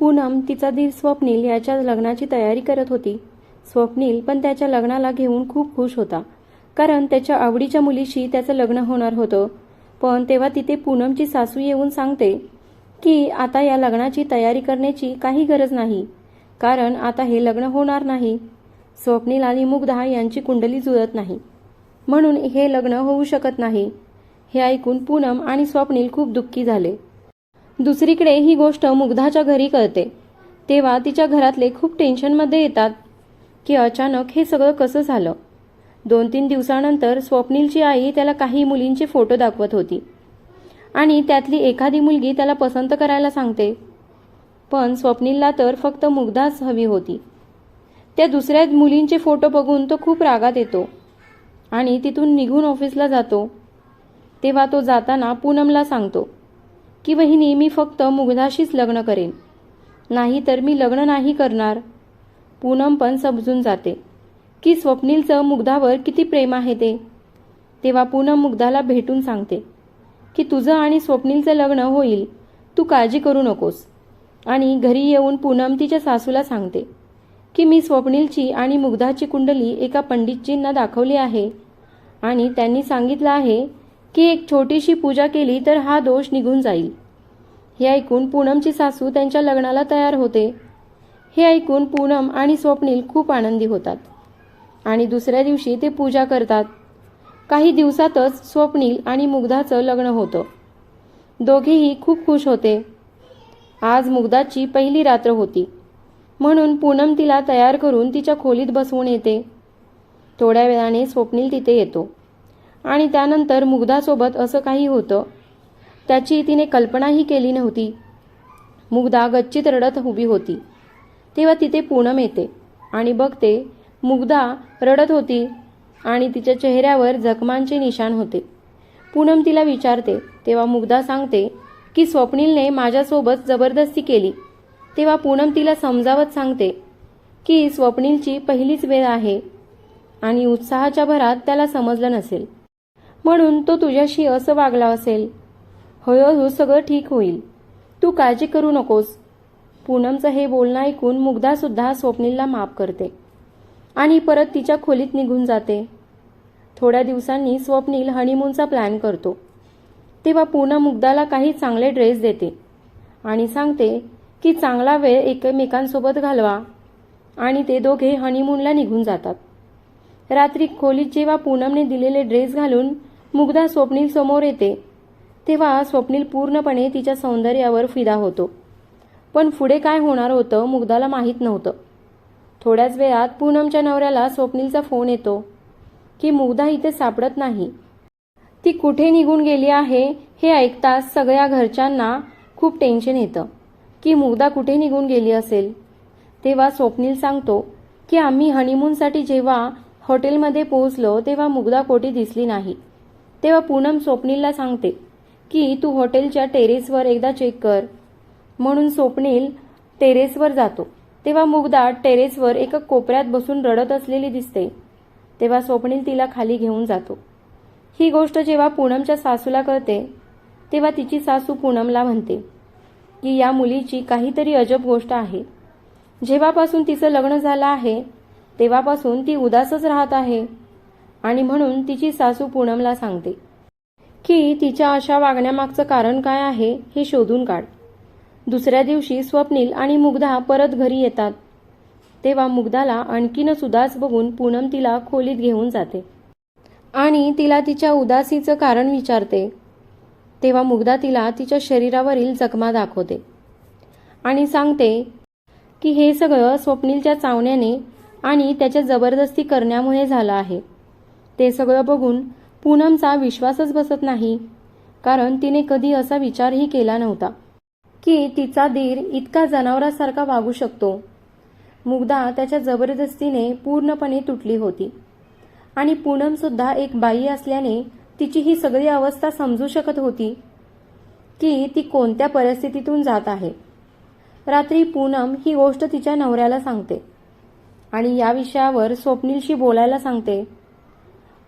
पूनम तिचा धीर स्वप्नील याच्या लग्नाची तयारी करत होती. स्वप्नील पण त्याच्या लग्नाला घेऊन खूप खुश होता. कारण त्याच्या आवडीच्या मुलीशी त्याचं लग्न होणार होतं. पण तेव्हा तिथे पूनमची सासू येऊन सांगते की आता या लग्नाची तयारी करण्याची काही गरज नाही. कारण आता हे लग्न होणार नाही. स्वप्नील आणि मुग्धा यांची कुंडली जुळत नाही. म्हणून हे लग्न होऊ शकत नाही. हे ऐकून पूनम आणि स्वप्नील खूप दुःखी झाले. दुसरीकडे ही गोष्ट मुग्धाच्या घरी कळते. तेव्हा तिच्या घरातले खूप टेन्शनमध्ये येतात की अचानक हे सगळं कसं झालं? दोन तीन दिवसानंतर स्वप्नीलची आई त्याला काही मुलींचे फोटो दाखवत होती. आणि त्यातली एखादी मुलगी त्याला पसंत करायला सांगते. पण स्वप्नीलला तर फक्त मुग्धाच हवी होती. त्या दुसऱ्या मुलींचे फोटो बघून तो खूप रागात येतो आणि तिथून निघून ऑफिसला जातो. तेव्हा तो जाताना पूनमला सांगतो की वहिनी मी फक्त मुग्धाशीच लग्न करेन. नाही तर मी लग्न नाही करणार. पूनम पण समजून जाते. की स्वप्नीलचं मुग्धावर किती प्रेम आहे ते? तेव्हा पूनम मुग्धाला भेटून सांगते की तुझं आणि स्वप्नीलचं लग्न होईल. तू काळजी करू नकोस. आणि घरी येऊन पूनम तिच्या सासूला सांगते की मी स्वप्नीलची आणि मुग्धाची कुंडली एका पंडितजींना दाखवली आहे. आणि त्यांनी सांगितलं आहे की एक छोटीशी पूजा केली तर हा दोष निघून जाईल. हे ऐकून पूनमची सासू त्यांच्या लग्नाला तयार होते. हे ऐकून पूनम आणि स्वप्नील खूप आनंदी होतात. आणि दुसऱ्या दिवशी ते पूजा करतात. काही दिवसातच स्वप्नील आणि मुग्धाचं लग्न होतं. दोघेही खूप खुश होते. आज मुग्धाची पहिली रात्र होती. म्हणून पूनम तिला तयार करून तिच्या खोलीत बसवून येते. थोड्या वेळाने स्वप्नील तिथे येतो. आणि त्यानंतर मुग्धासोबत असं काही होतं. त्याची तिने कल्पनाही केली नव्हती. मुग्धा गच्चीत रडत उभी होती. तेव्हा तिथे पूनम येते आणि बघते मुग्धा रडत होती आणि तिच्या चेहऱ्यावर जखमांचे निशाण होते. पूनम तिला विचारते तेव्हा मुग्धा सांगते की स्वप्नीलने माझ्यासोबत जबरदस्ती केली. तेव्हा पूनम तिला समजावत सांगते की स्वप्नीलची पहिलीच वेळ आहे आणि उत्साहाच्या भरात त्याला समजलं नसेल. म्हणून तो तुझ्याशी असं वागला असेल. हळूहळू सगळं ठीक होईल. तू काळजी करू नकोस. पूनमचं हे बोलणं ऐकून मुग्धासुद्धा स्वप्नीलला माफ करते. आणि परत तिच्या खोलीत निघून जाते. थोड्या दिवसांनी स्वप्नील हनीमूनचा प्लॅन करतो. तेव्हा पूनम मुग्धाला काही चांगले ड्रेस देते. आणि सांगते की चांगला वेळ एकमेकांसोबत घालवा. आणि ते दोघे हनीमूनला निघून जातात. रात्री खोलीत जेव्हा पूनमने दिलेले ड्रेस घालून मुग्धा स्वप्नील समोर येते. तेव्हा स्वप्नील पूर्णपणे तिच्या सौंदर्यावर फिदा होतो. पण पुढे काय होणार होतं मुग्धाला माहीत नव्हतं. थोड्याच वेळात पूनमच्या नवऱ्याला स्वप्नीलचा फोन येतो की मुग्धा इथे सापडत नाही. ती कुठे निघून गेली आहे हे ऐकताच सगळ्या घरच्यांना खूप टेन्शन येतं की मुग्धा कुठे निघून गेली असेल. तेव्हा स्वप्नील सांगतो की आम्ही हनीमूनसाठी जेव्हा हॉटेलमध्ये पोहोचलो तेव्हा मुग्धा कोठी दिसली नाही. तेव्हा पूनम स्वप्नीलला सांगते की तू हॉटेलच्या टेरेसवर एकदा चेक कर. म्हणून स्वप्नील टेरेसवर जातो. तेव्हा मुगदा टेरेसवर एका कोपऱ्यात बसून रडत असलेली दिसते. तेव्हा स्वप्नील तिला खाली घेऊन जातो. ही गोष्ट जेव्हा पूनमच्या सासूला कळते तेव्हा तिची सासू पूनमला म्हणते की या मुलीची काहीतरी अजब गोष्ट आहे. जेव्हापासून तिचं लग्न झालं आहे तेव्हापासून ती उदासच राहत आहे. आणि म्हणून तिची सासू पूनमला सांगते की तिच्या अशा वागण्यामागचं कारण काय आहे हे शोधून काढ. दुसऱ्या दिवशी स्वप्नील आणि मुग्धा परत घरी येतात. तेव्हा मुग्धाला आणखीनच उदास बघून पूनम तिला खोलीत घेऊन जाते आणि तिला तिच्या उदासीचं कारण विचारते. तेव्हा मुग्धा तिला तिच्या शरीरावरील जखमा दाखवते आणि सांगते की हे सगळं स्वप्नीलच्या चावण्याने आणि त्याच्या जबरदस्ती करण्यामुळे झालं आहे. ते सगळं बघून पूनमचा विश्वासच बसत नाही कारण तिने कधी असा विचारही केला नव्हता की तिचा दीर इतका जनावरासारखा वागू शकतो. मुग्धा त्याच्या जबरदस्तीने पूर्णपणे तुटली होती. आणि पूनमसुद्धा एक बाई असल्याने तिची ही सगळी अवस्था समजू शकत होती की ती कोणत्या परिस्थितीतून जात आहे. रात्री पूनम ही गोष्ट तिच्या नवऱ्याला सांगते आणि या विषयावर स्वप्नीलशी बोलायला सांगते.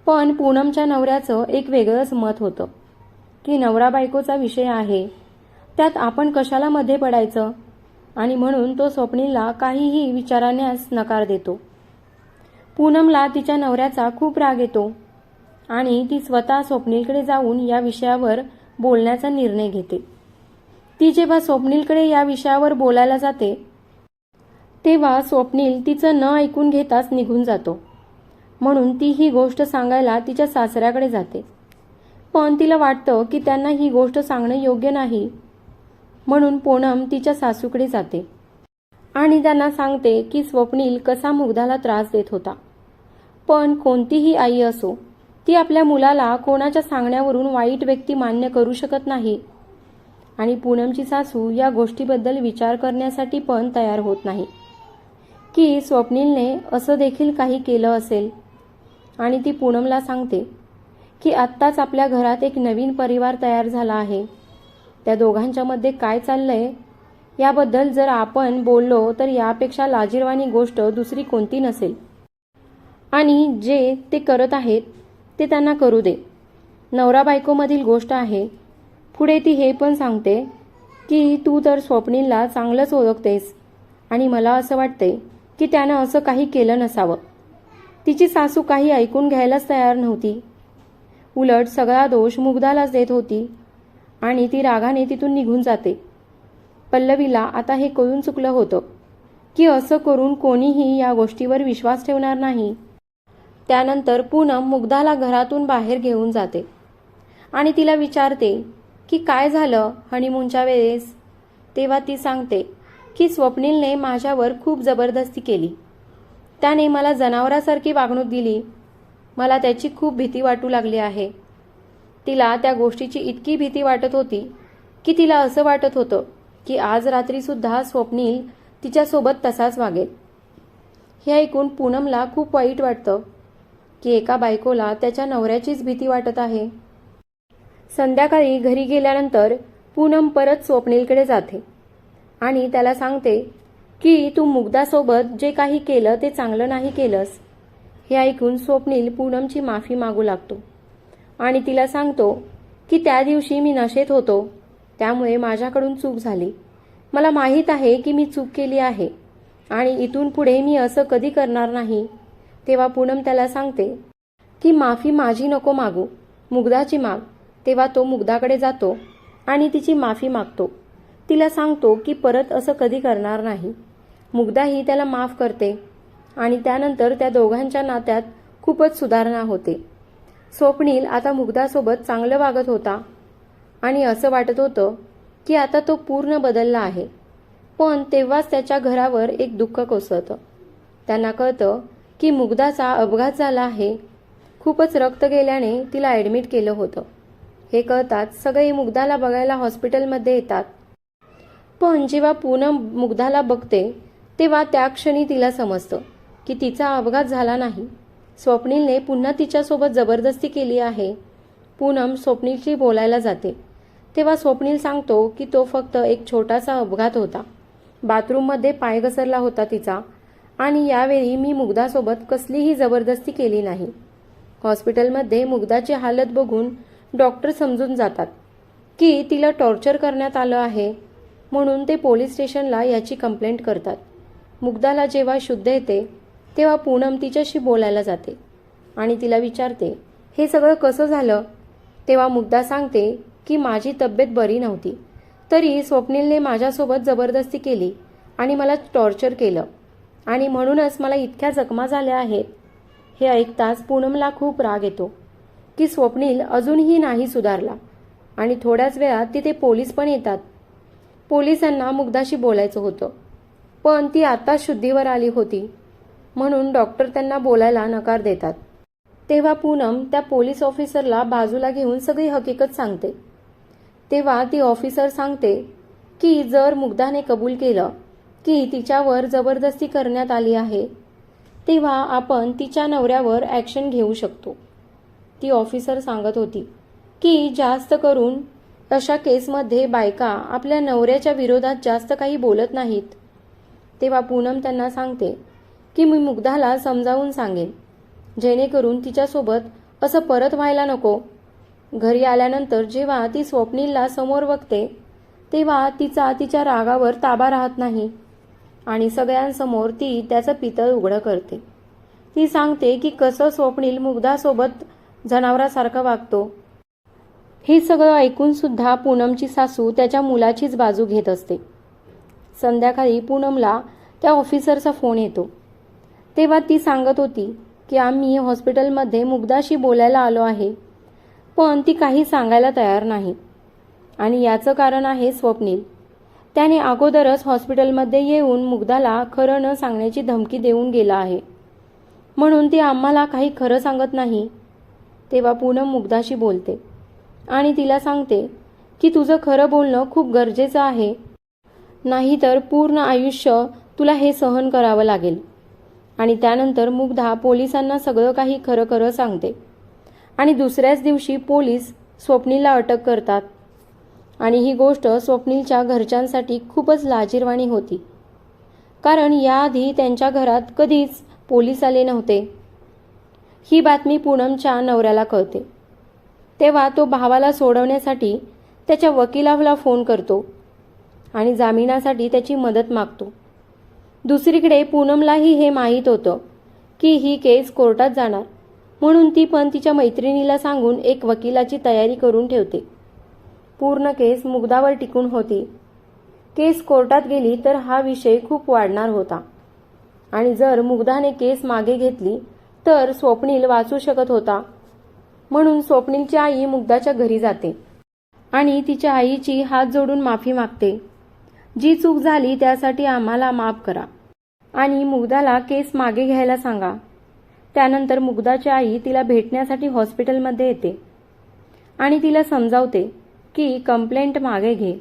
पण पूनमच्या नवऱ्याचं एक वेगळंच मत होतं. की नवरा बायकोचा विषय आहे. त्यात आपण कशाला मध्ये पडायचं? आणि म्हणून तो स्वप्नीलला काहीही विचारण्यास नकार देतो. पूनमला तिच्या नवऱ्याचा खूप राग येतो. आणि ती स्वतः स्वप्नीलकडे जाऊन या विषयावर बोलण्याचा निर्णय घेते. ती जेव्हा स्वप्नीलकडे या विषयावर बोलायला जाते तेव्हा स्वप्नील तिचं न ऐकून घेताच निघून जातो. म्हणून ती ही गोष्ट सांगायला तिच्या सासऱ्याकडे जाते. पण तिला वाटतं की त्यांना ही गोष्ट सांगणं योग्य नाही. म्हणून पूनम तिच्या सासूकडे जाते. आणि त्यांना सांगते की स्वप्नील कसा मुग्धाला त्रास देत होता. पण कोणतीही आई असो ती आपल्या मुलाला कोणाच्या सांगण्यावरून वाईट व्यक्ती मान्य करू शकत नाही. आणि पूनमची सासू या गोष्टीबद्दल विचार करण्यासाठी पण तयार होत नाही. की स्वप्नीलने असं देखील काही केलं असेल आणि ती पूनमला सांगते की आत्ताच आपल्या घरात एक नवीन परिवार तयार झाला आहे. त्या दोघांच्या मध्ये काय चाललंय? याबद्दल जर आपण बोललो तर यापेक्षा लाजीरवाणी गोष्ट दुसरी कोणती नसेल. आणि जे ते करत आहेत ते त्यांना करू दे. नवरा बायकोमधील गोष्ट आहे. पुढे ती हे पण सांगते की तू तर स्वप्नीलला चांगलंच ओळखतेस आणि मला असं वाटते की त्यानं असं काही केलं नसावं. तिची सासू काही ऐकून घ्यायलाच तयार नव्हती. उलट सगळा दोष मुग्धालाच देत होती आणि ती रागाने तिथून निघून जाते. पल्लवीला आता हे कळून चुकलं होतं की असं करून कोणीही या गोष्टीवर विश्वास ठेवणार नाही. त्यानंतर पूनम मुग्धाला घरातून बाहेर घेऊन जाते आणि तिला विचारते की काय झालं हनीमूनच्या वेळेस? तेव्हा ती सांगते की स्वप्नीलने माझ्यावर खूप जबरदस्ती केली. त्याने मला जनावरासारखी वागणूक दिली. मला त्याची खूप भीती वाटू लागली आहे. तिला त्या गोष्टीची इतकी भीती वाटत होती की तिला असं वाटत होतं की आज रात्रीसुद्धा स्वप्नील तिच्यासोबत तसाच वागेल. हे ऐकून पूनमला खूप वाईट वाटतं की एका बायकोला त्याच्या नवऱ्याचीच भीती वाटत आहे. संध्याकाळी घरी गेल्यानंतर पूनम परत स्वप्नीलकडे जाते आणि त्याला सांगते की तू मुग्धासोबत जे काही केलं ते चांगलं नाही केलंस. हे ऐकून स्वप्नील पूनमची माफी मागू लागतो. आणि तिला सांगतो की त्या दिवशी मी नशेत होतो. त्यामुळे माझ्याकडून चूक झाली. मला माहीत आहे की मी चूक केली आहे. आणि इथून पुढे मी असं कधी करणार नाही. तेव्हा पूनम त्याला सांगते की माफी माझी नको मागू. मुग्धाची माग. तेव्हा तो मुग्धाकडे जातो आणि तिची माफी मागतो. तिला सांगतो की परत असं कधी करणार नाही. मुग्धाही त्याला माफ करते आणि त्यानंतर त्या दोघांच्या नात्यात खूपच सुधारणा होते. स्वप्नील आता मुग्धासोबत चांगलं वागत होता आणि असं वाटत होतं की आता तो पूर्ण बदलला आहे. पण तेव्हाच त्याच्या घरावर एक दुःख कोसळतं. त्यांना कळतं की मुग्धाचा अपघात झाला आहे. खूपच रक्त गेल्याने तिला ॲडमिट केलं होतं. हे कळताच सगळे मुग्धाला बघायला हॉस्पिटलमध्ये येतात. पण जेव्हा पूनम मुग्धाला बघते तेव्हा त्या क्षणी तिला समजतं की तिचा अपघात झाला नाही. स्वप्नीलने पुन्हा तिच्यासोबत जबरदस्ती केली आहे. पूनम स्वप्नीलशी बोलायला जाते. तेव्हा स्वप्नील सांगतो की तो फक्त एक छोटासा अपघात होता. बाथरूममध्ये पाय घसरला होता तिचा आणि यावेळी मी मुग्धासोबत कसलीही जबरदस्ती केली नाही. हॉस्पिटलमध्ये मुग्धाची हालत बघून डॉक्टर समजून जातात की तिला टॉर्चर करण्यात आलं आहे म्हणून ते पोलीस स्टेशनला याची कंप्लेंट करतात. मुग्धाला जेव्हा शुद्ध येते तेव्हा पूनम तिच्याशी बोलायला जाते आणि तिला विचारते हे सगळं कसं झालं? तेव्हा मुग्धा सांगते की माझी तब्येत बरी नव्हती. तरी स्वप्नीलने माझ्यासोबत जबरदस्ती केली आणि मला टॉर्चर केलं. आणि म्हणूनच मला इतक्या जखमा झाल्या आहेत. हे ऐकताच पूनमला खूप राग येतो की स्वप्नील अजूनही नाही सुधारला. आणि थोड्याच वेळात तिथे पोलीस पण येतात. पोलिसांना मुग्धाशी बोलायचं होतं. पण ती आता शुद्धीवर आली होती. म्हणून डॉक्टर त्यांना बोलायला नकार देतात. तेव्हा पूनम त्या पोलीस ऑफिसरला बाजूला घेऊन सगळी हकीकत सांगते. तेव्हा ती ऑफिसर सांगते की जर मुग्धाने कबूल केलं की तिच्यावर जबरदस्ती करण्यात आली आहे तेव्हा आपण तिच्या नवऱ्यावर ॲक्शन घेऊ शकतो. ती ऑफिसर सांगत होती की जास्त करून अशा केसमध्ये बायका आपल्या नवऱ्याच्या विरोधात जास्त काही बोलत नाहीत. तेव्हा पूनम त्यांना सांगते की मी मुग्धाला समजावून सांगेन. जेणेकरून तिच्यासोबत असं परत व्हायला नको. घरी आल्यानंतर जेव्हा ती स्वप्नीलला समोर बघते तेव्हा तिचा तिच्या रागावर ताबा राहत नाही आणि सगळ्यांसमोर ती त्याचं पितळ उघडं करते. ती सांगते की कसं स्वप्नील मुग्धासोबत जनावरासारखा वागतो. हे सगळं ऐकून सुद्धा पूनमची सासू त्याच्या मुलाचीच बाजू घेत असते. संध्याकाळी पूनमला त्या ऑफिसरचा फोन येतो. तेव्हा ती सांगत होती की आम्ही हॉस्पिटलमध्ये मुग्धाशी बोलायला आलो आहे पण ती काही सांगायला तयार नाही. आणि याचं कारण आहे स्वप्नील. त्याने अगोदरच हॉस्पिटलमध्ये येऊन मुग्धाला खरं न सांगण्याची धमकी देऊन गेला आहे. म्हणून ती आम्हाला काही खरं सांगत नाही. तेव्हा पूनम मुग्धाशी बोलते आणि तिला सांगते की तुझं खरं बोलणं खूप गरजेचं आहे नाहीतर पूर्ण आयुष्य तुला हे सहन करावं लागेल. आणि त्यानंतर मुग्धा पोलिसांना सगळं काही खरं खरं सांगते. आणि दुसऱ्याच दिवशी पोलीस स्वप्नीलला अटक करतात. आणि ही गोष्ट स्वप्नीलच्या घरच्यांसाठी खूपच लाजीरवाणी होती. कारण याआधी त्यांच्या घरात कधीच पोलीस आले नव्हते. ही बातमी पूनमच्या नवऱ्याला कळते. तेव्हा तो भावाला सोडवण्यासाठी त्याच्या वकिलाला फोन करतो. आणि जामिनासाठी त्याची मदत मागतो. दुसरीकडे पूनमलाही हे माहीत होतं की ही केस कोर्टात जाणार. म्हणून ती पण तिच्या मैत्रिणीला सांगून एक वकिलाची तयारी करून ठेवते. पूर्ण केस मुग्धावर टिकून होती. केस कोर्टात गेली तर हा विषय खूप वाढणार होता. आणि जर मुग्धाने केस मागे घेतली तर स्वप्नील वाचू शकत होता. म्हणून स्वप्नीलची आई मुग्धाच्या घरी जाते. आणि तिच्या आईची हात जोडून माफी मागते. जी चूक झाली त्यासाठी आम्हाला माफ करा. आणि मुग्धाला केस मागे घ्यायला सांगा. त्यानंतर मुग्धाची आई तिला भेटण्यासाठी हॉस्पिटलमध्ये येते. आणि तिला समजावते की कंप्लेंट मागे घे.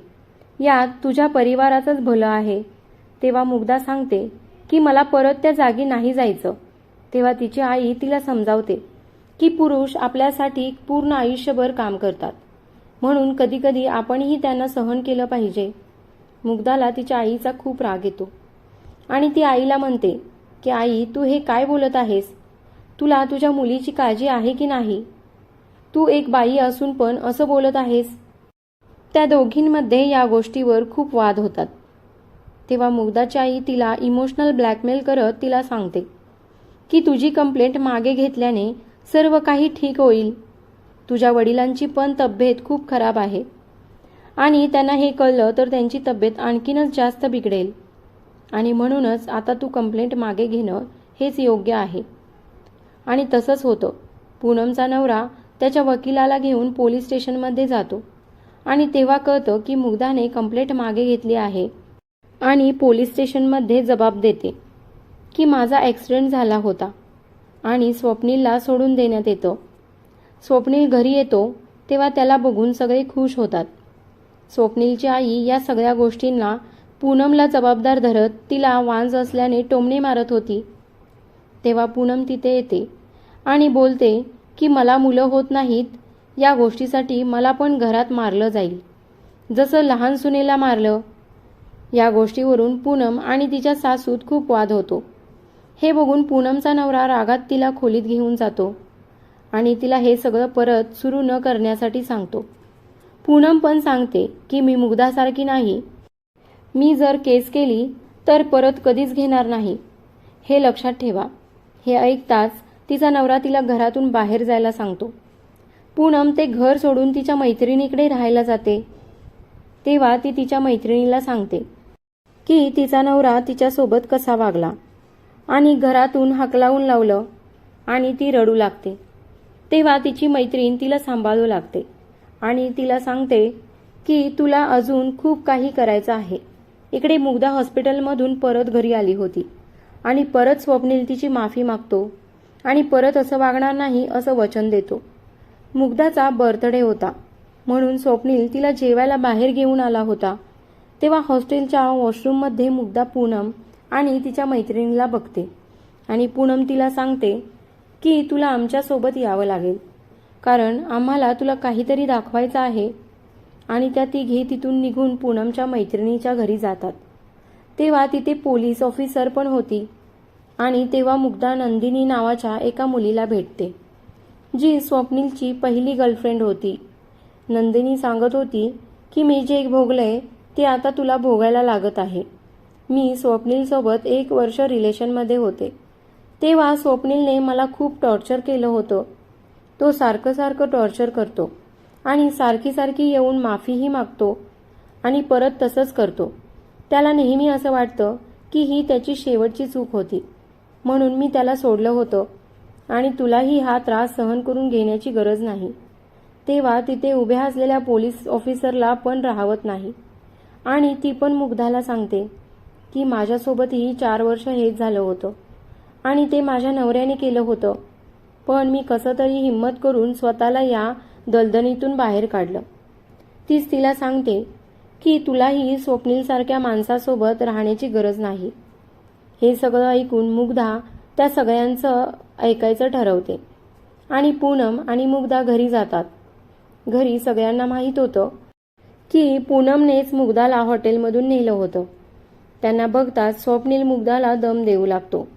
यात तुझ्या परिवाराचंच भलं आहे. तेव्हा मुग्धा सांगते की मला परत त्या जागी नाही जायचं. तेव्हा तिची आई तिला समजावते की पुरुष आपल्यासाठी पूर्ण आयुष्यभर काम करतात. म्हणून कधीकधी आपणही त्यांना सहन केलं पाहिजे. मुग्धाला तिच्या आईचा खूप राग येतो. आणि ती आईला म्हणते की आई तू हे काय बोलत आहेस? तुला तुझ्या मुलीची काळजी आहे की नाही? तू एक बाई असून पण असं बोलत आहेस? त्या दोघींमध्ये या गोष्टीवर खूप वाद होतात. तेव्हा मुग्धाची आई तिला इमोशनल ब्लॅकमेल करत तिला सांगते की तुझी कंप्लेंट मागे घेतल्याने सर्व काही ठीक होईल. तुझ्या वडिलांची पण तब्येत खूप खराब आहे. आणि त्यांना हे कळलं तर त्यांची तब्येत आणखीनच जास्त बिघडेल. आणि म्हणूनच आता तू कंप्लेंट मागे घेणं हेच योग्य आहे. आणि तसंच होतं. पूनमचा नवरा त्याच्या वकिलाला घेऊन पोलीस स्टेशनमध्ये जातो. आणि तेव्हा कळतं की मुग्धाने कंप्लेंट मागे घेतली आहे आणि पोलीस स्टेशनमध्ये जबाब देते की माझा ॲक्सिडेंट झाला होता. आणि स्वप्नीलला सोडून देण्यात येतं. स्वप्नील घरी येतो तेव्हा त्याला बघून सगळे खुश होतात. स्वप्नीलची आई या सगळ्या गोष्टींना पूनमला जबाबदार धरत तिला वांज असल्याने टोमणे मारत होती. तेव्हा पूनम तिथे येते आणि बोलते की मला मुलं होत नाहीत. या गोष्टीसाठी मला पण घरात मारलं जाईल. जसं लहान सुनेला मारलं. या गोष्टीवरून पूनम आणि तिच्या सासूत खूप वाद होतो. हे बघून पूनमचा नवरा रागात तिला खोलीत घेऊन जातो आणि तिला हे सगळं परत सुरू न करण्यासाठी सांगतो. पूनम पण सांगते की मी मुग्धासारखी नाही. मी जर केस केली तर परत कधीच घेणार नाही. हे लक्षात ठेवा. हे ऐकताच तिचा नवरा तिला घरातून बाहेर जायला सांगतो. पूनम ते घर सोडून तिच्या मैत्रिणीकडे राहायला जाते. तेव्हा ती तिच्या मैत्रिणीला सांगते की तिचा नवरा तिच्यासोबत कसा वागला आणि घरातून हकलावून लावलं आणि ती रडू लागते. तेव्हा तिची मैत्रीण तिला सांभाळू लागते. आणि तिला सांगते की तुला अजून खूप काही करायचं आहे. इकडे मुग्धा हॉस्पिटलमधून परत घरी आली होती. आणि परत स्वप्नील तिची माफी मागतो आणि परत असं वागणार नाही असं वचन देतो. मुग्धाचा बर्थडे होता. म्हणून स्वप्नील तिला जेवायला बाहेर घेऊन आला होता. तेव्हा हॉस्टेलच्या वॉशरूममध्ये मुग्धा पूनम आणि तिच्या मैत्रिणीला बघते. आणि पूनम तिला सांगते की तुला आमच्यासोबत यावं लागेल. कारण आम्हाला तुला काहीतरी दाखवायचं आहे. आणि त्या तिघी तिथून निघून पूनमच्या मैत्रिणीच्या घरी जातात. तेव्हा तिथे पोलीस ऑफिसर पण होती. आणि तेव्हा मुग्धा नंदिनी नावाच्या एका मुलीला भेटते जी स्वप्नीलची पहिली गर्लफ्रेंड होती. नंदिनी सांगत होती की मी जे भोगलंय ते आता तुला भोगायला लागत आहे. मी स्वप्नीलसोबत एक वर्ष रिलेशनमध्ये होते. तेव्हा स्वप्नीलने मला खूप टॉर्चर केलं होतं. तो सारखं सारखं टॉर्चर करतो. आणि सारखी सारखी येऊन माफीही मागतो आणि परत तसंच करतो. त्याला नेहमी असं वाटतं की ही त्याची शेवटची चूक होती. म्हणून मी त्याला सोडलं होतं आणि तुलाही हा त्रास सहन करून घेण्याची गरज नाही. तेव्हा तिथे उभ्या असलेल्या पोलीस ऑफिसरला पण राहवत नाही. आणि ती पण मुग्धाला सांगते की माझ्यासोबतही चार वर्ष हेच झालं होतं. आणि ते माझ्या नवऱ्याने केलं होतं. पण मी कसं तरी हिंमत करून स्वतःला या दलदलीतून बाहेर काढलं. तीच तिला सांगते की तुलाही स्वप्नीलसारख्या माणसासोबत राहण्याची गरज नाही. हे सगळं ऐकून मुग्धा त्या सगळ्यांचं ऐकायचं ठरवते. आणि पूनम आणि मुग्धा घरी जातात. घरी सगळ्यांना माहीत होतं की पूनमनेच मुग्धाला हॉटेलमधून नेलं होतं. त्यांना बघताच स्वप्नील मुग्धाला दम देऊ लागतो.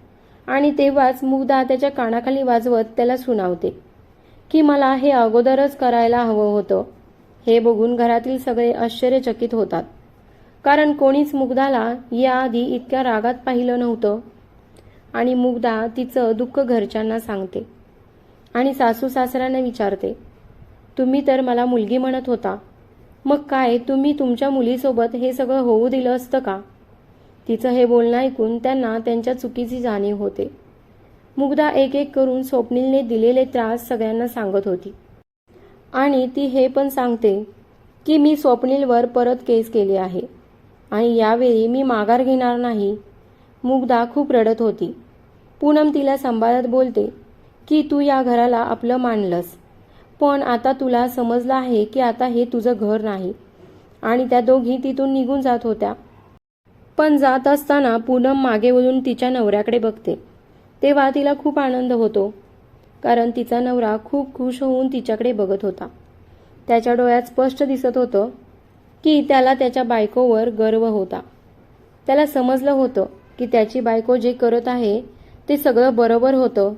आणि तेव्हाच मुग्धा त्याच्या कानाखाली वाजवत त्याला सुनावते. की मला हे अगोदरच करायला हवं होतं. हे बघून घरातील सगळे आश्चर्यचकित होतात. कारण कोणीच मुग्धाला याआधी इतक्या रागात पाहिलं नव्हतं. आणि मुग्धा तिचं दुःख घरच्यांना सांगते. आणि सासू सासऱ्यांना विचारते तुम्ही तर मला मुलगी म्हणत होता. मग काय तुम्ही तुमच्या मुलीसोबत हे सगळं होऊ दिलं असतं का? तिचं हे बोलणं ऐकून त्यांना त्यांच्या चुकीची जाणीव होते. मुग्धा एक एक करून स्वप्नीलने दिलेले त्रास सगळ्यांना सांगत होती. आणि ती हे पण सांगते की मी स्वप्नीलवर परत केस केली आहे. आणि यावेळी मी माघार घेणार नाही. मुग्धा खूप रडत होती. पूनम तिला सांभाळत बोलते की तू या घराला आपलं मानलंस. पण आता तुला समजलं आहे की आता हे तुझं घर नाही. आणि त्या दोघी तिथून निघून जात होत्या. पण जात असताना पूनम मागे वळून तिच्या नवऱ्याकडे बघते. तेव्हा तिला खूप आनंद होतो कारण तिचा नवरा खूप खुश होऊन तिच्याकडे बघत होता. त्याच्या डोळ्यात स्पष्ट दिसत होतं की त्याला त्याच्या बायकोवर गर्व होता. त्याला समजलं होतं की त्याची बायको जे करत आहे ते सगळं बरोबर होतं